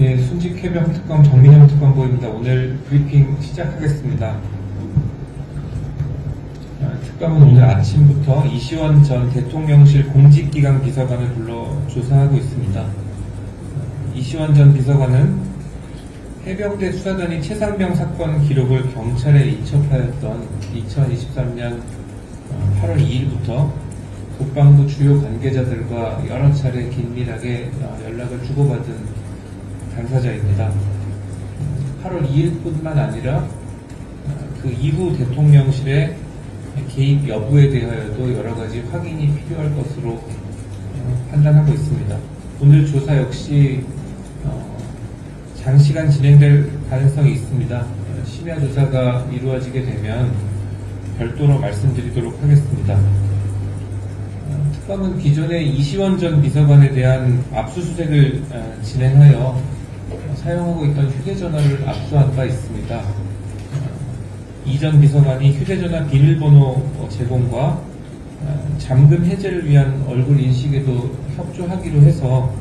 예, 순직 해병 특검 정민영 특검보입니다. 오늘 브리핑 시작하겠습니다. 아, 특검은 오늘 아침부터 이시원 전 대통령실 공직기강 비서관을 불러 조사하고 있습니다. 어, 이시원 전 비서관은 해병대 수사단이 최상병 사건 기록을 경찰에 인첩하였던 2023년 8월 2일부터 국방부 주요 관계자들과 여러 차례 긴밀하게 어, 연락을 주고받은 당사자입니다. 8월 2일뿐만 아니라 어, 그 이후 대통령실의 개입 여부에 대하여도 여러 가지 확인이 필요할 것으로 어, 판단하고 있습니다. 오늘 조사 역시 어, 장시간 진행될 가능성이 있습니다. 어, 심야 조사가 이루어지게 되면 별도로 말씀드리도록 하겠습니다. 어, 특검은 기존에 이시원 전 비서관에 대한 압수수색을 어, 진행하여 어, 사용하고 있던 휴대전화를 압수한 바 있습니다. 어, 이전 비서관이 휴대전화 비밀번호 어, 제공과 어, 잠금 해제를 위한 얼굴 인식에도 협조하기로 해서 어,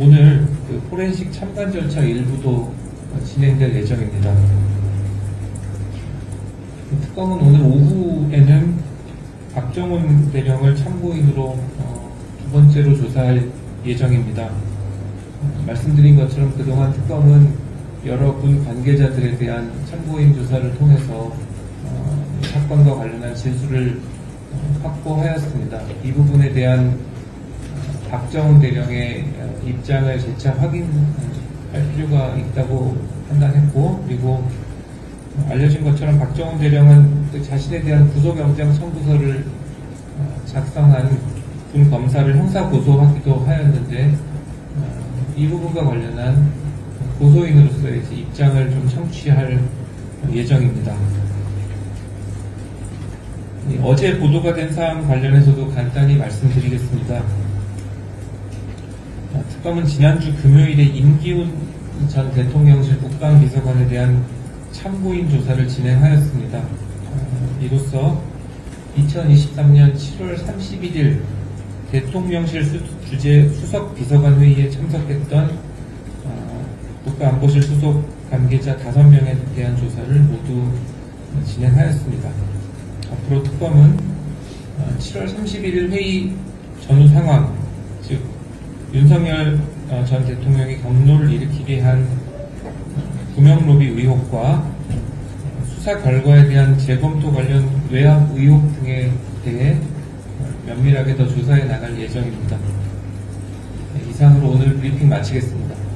오늘 그 포렌식 참관 절차 일부도 어, 진행될 예정입니다. 특검은 오늘 오후에는 박정훈 대령을 참고인으로 어, 두 번째로 조사할 예정입니다. 어, 말씀드린 것처럼 그동안 특검은 여러 군 관계자들에 대한 참고인 조사를 통해서 어, 이 사건과 관련한 진술을 어, 확보하였습니다. 이 부분에 대한 어, 박정훈 대령의 어, 입장을 재차 확인할 필요가 있다고 판단했고 그리고 어, 알려진 것처럼 박정훈 대령은 그 자신에 대한 구속영장 청구서를 어, 작성한 군 검사를 형사 고소하기도 하였는데 어, 이 부분과 관련한 고소인으로서의 입장을 좀 청취할 예정입니다. 이 어제 보도가 된 사안 관련해서도 간단히 말씀드리겠습니다. 어, 특검은 지난주 금요일에 임기훈 전 대통령실 국방비서관에 대한 참고인 조사를 진행하였습니다. 어, 이로써 2023년 7월 31일 대통령실 수- 주재 수석 비서관 회의에 참석했던 어, 국가안보실 수속 관계자 5명에 대한 조사를 모두 진행하였습니다. 앞으로 특검은 어, 7월 31일 회의 전후 상황, 즉 윤석열 어, 전 대통령이 경로를 일으키게 한 구명 로비 의혹과 수사 결과에 대한 재검토 관련 외압 의혹 등에 대해 면밀하게 더 조사해 나갈 예정입니다. 네, 이상으로 오늘 브리핑 마치겠습니다.